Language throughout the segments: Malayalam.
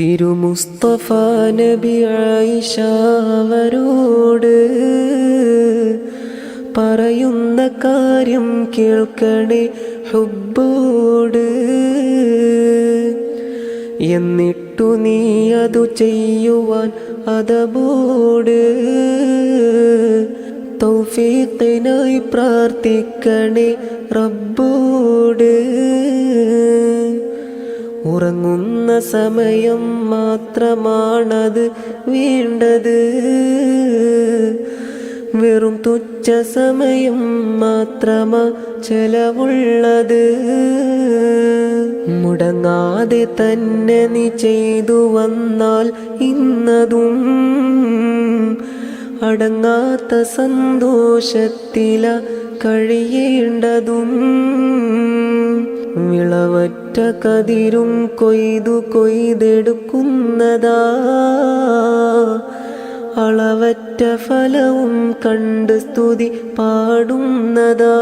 തിരുമുസ്തഫ നബി ആയിഷാവരോട് പറയുന്ന കാര്യം കേൾക്കണേ ഹുബോട് എന്നിട്ടു നീ അതു ചെയ്യുവാൻ അതബോട്. തൗഫീഖിനായി പ്രാർത്ഥിക്കണേ റബ്ബോട് ഉറങ്ങുന്ന സമയം മാത്രമാണത് വേണ്ടത്. വെറും തുച്ഛ സമയം മാത്രമാ ചെലവുള്ളത്. മുടങ്ങാതെ തന്നെ നീ ചെയ്തു വന്നാൽ ഇന്നതും അടങ്ങാത്ത സന്തോഷത്തില കഴിയേണ്ടതും. വിളവറ്റ കതിരും കൊയ്തു കൊയ്തെടുക്കുന്നതാ. അളവറ്റ ഫലവും കണ്ട് സ്തുതി പാടുന്നതാ.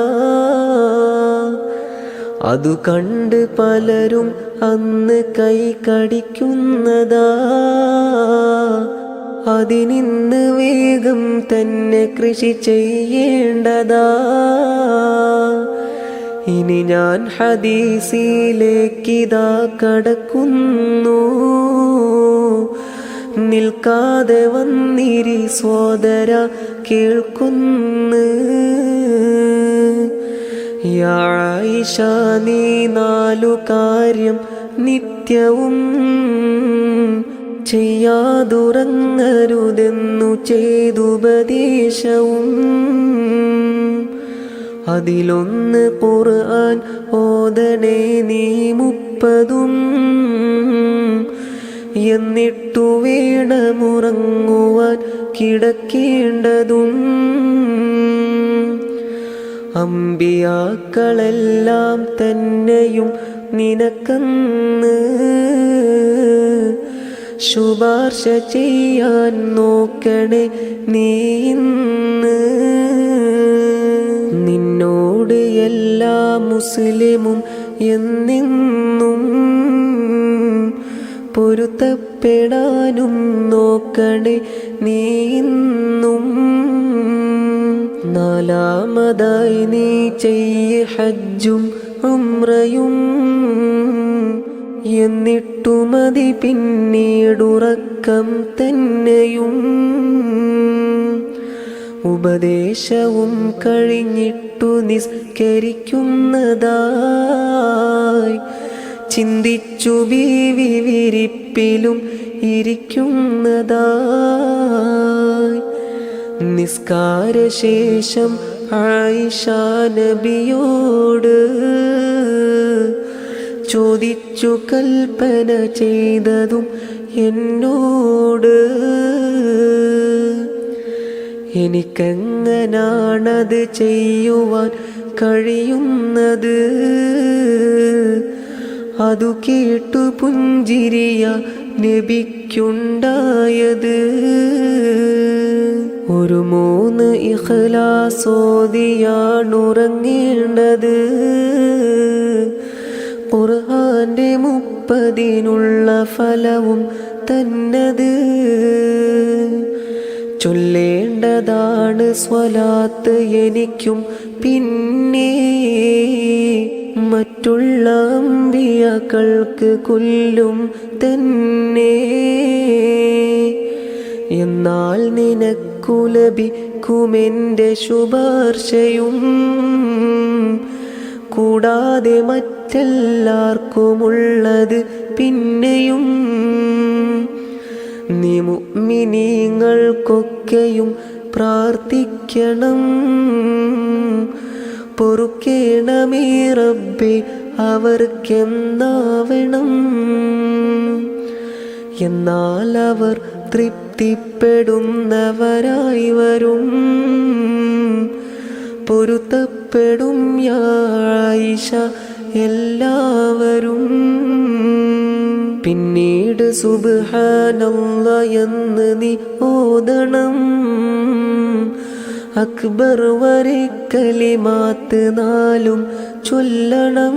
അതു കണ്ട് പലരും അന്ന് കൈ കടിക്കുന്നതാ. അതിനിന്ന് വേഗം തന്നെ കൃഷി ചെയ്യേണ്ടതാ. ഇനി ഞാൻ ഹദീസിലേക്കിതാ കടക്കുന്നു. നിൽക്കാതെ വന്നിരി സോദര കേൾക്കുന്നു. നാലു കാര്യം നിത്യവും ചെയ്യാതുറങ്ങരുതെന്നു ചെയ്തുപദേശവും. അതിലൊന്ന് ഖുർആൻ ഓതണേ നീ മുപ്പതും. എന്നിട്ടു വേണമുറങ്ങുവാൻ കിടക്കേണ്ടതും. അമ്പിയാക്കളെല്ലാം തന്നെയും നിനക്കന്ന് ശുപാർശ ചെയ്യാൻ നോക്കണേ നീ ഇന്ന്. നിന്നോട് എല്ലാ മുസ്ലിമും എന്നെന്നും പൊരുത്തപ്പെടാനും നോക്കണേ നീന്നും നാലാമതായി നീ ചെയ്യ ഹജ്ജും ഉമ്രയും എന്നിട്ടുമതി പിന്നീടുറക്കം തന്നെയും. ഉപദേശവും കഴിഞ്ഞിട്ടു നിസ്കരിക്കുന്നതായി. ചിന്തിച്ചു ബീവി വിരിപ്പിലും ഇരിക്കുന്നതായി. നിസ്കാരശേഷം ആയിഷ നബിയോട് ചോദിച്ചു കൽപ്പന ചെയ്തതും എന്നോട്. എനിക്കെങ്ങനാണത് ചെയ്യുവാൻ കഴിയുന്നത്? അതു കേട്ടു പുഞ്ചിരിയ നബിക്കുണ്ടായത്. ഒരു മൂന്ന് ഇഖ്ലാസോദിയാണുറങ്ങേണ്ടത് ഖുർആന്റെ മുപ്പതിനുള്ള ഫലവും തന്നത്. ചൊല്ലേണ്ടതാണ് സ്വലാത്ത് എനിക്കും പിന്നെ മറ്റുള്ള അമ്പിയകൾക്ക് കൊല്ലും തന്നെ. എന്നാൽ നിനക്കു ലഭിക്കുമെന്റെ ശുപാർശയും കൂടാതെ മറ്റെല്ലാവർക്കുമുള്ളത് പിന്നെയും. നീ മുഅ്മിനീങ്ങൾക്കൊക്കെയും പ്രാർത്ഥിക്കണം. പൊറുക്കേണമേ റബ്ബെ അവർക്കെന്നാവണം. എന്നാൽ അവർ തൃപ്തിപ്പെടുന്നവരായി വരും. പൊരുത്തപ്പെടും യായിഷ എല്ലാവരും പിന്നീട് സുബ്ഹാനല്ല എന്ന് നീ ഓതണം. അക്ബർ വരെ കലിമാത്ത് നാലും ചൊല്ലണം.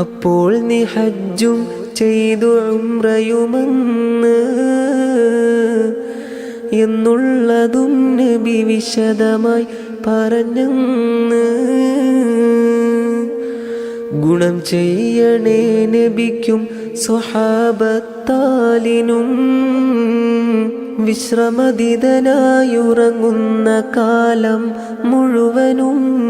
അപ്പോൾ നീ ഹജ്ജും ചെയ്തു ഉംറയുമെന്ന് എന്നുള്ളതും നബി വിശദമായി പറഞ്ഞെന്ന്. ഗുണം ചെയ്യണേ നബിക്കും സ്വഹാബത്താലിനും. വിശ്രമതിതനായുറങ്ങുന്ന കാലം മുഴുവനും.